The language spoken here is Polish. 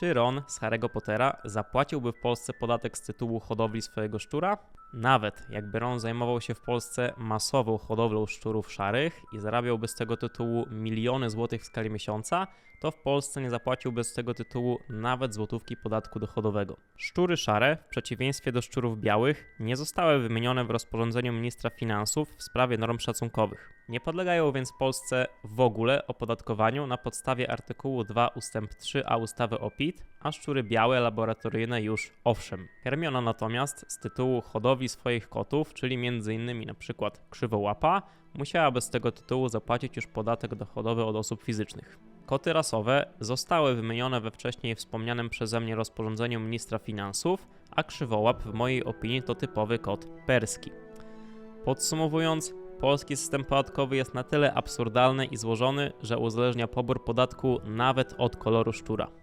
Czy Ron z Harry'ego Pottera zapłaciłby w Polsce podatek z tytułu hodowli swojego szczura? Nawet jakby Ron zajmował się w Polsce masową hodowlą szczurów szarych i zarabiałby z tego tytułu miliony złotych w skali miesiąca, to w Polsce nie zapłaciłby z tego tytułu nawet złotówki podatku dochodowego. Szczury szare, w przeciwieństwie do szczurów białych, nie zostały wymienione w rozporządzeniu ministra finansów w sprawie norm szacunkowych. Nie podlegają więc Polsce w ogóle opodatkowaniu na podstawie artykułu 2 ustęp 3a ustawy o PIT, a szczury białe laboratoryjne już owszem. Hermiona natomiast z tytułu hodowli swoich kotów, czyli m.in. przykład krzywołapa, musiałaby z tego tytułu zapłacić już podatek dochodowy od osób fizycznych. Koty rasowe zostały wymienione we wcześniej wspomnianym przeze mnie rozporządzeniu ministra finansów, a krzywołap w mojej opinii to typowy kot perski. Podsumowując, polski system podatkowy jest na tyle absurdalny i złożony, że uzależnia pobór podatku nawet od koloru szczura.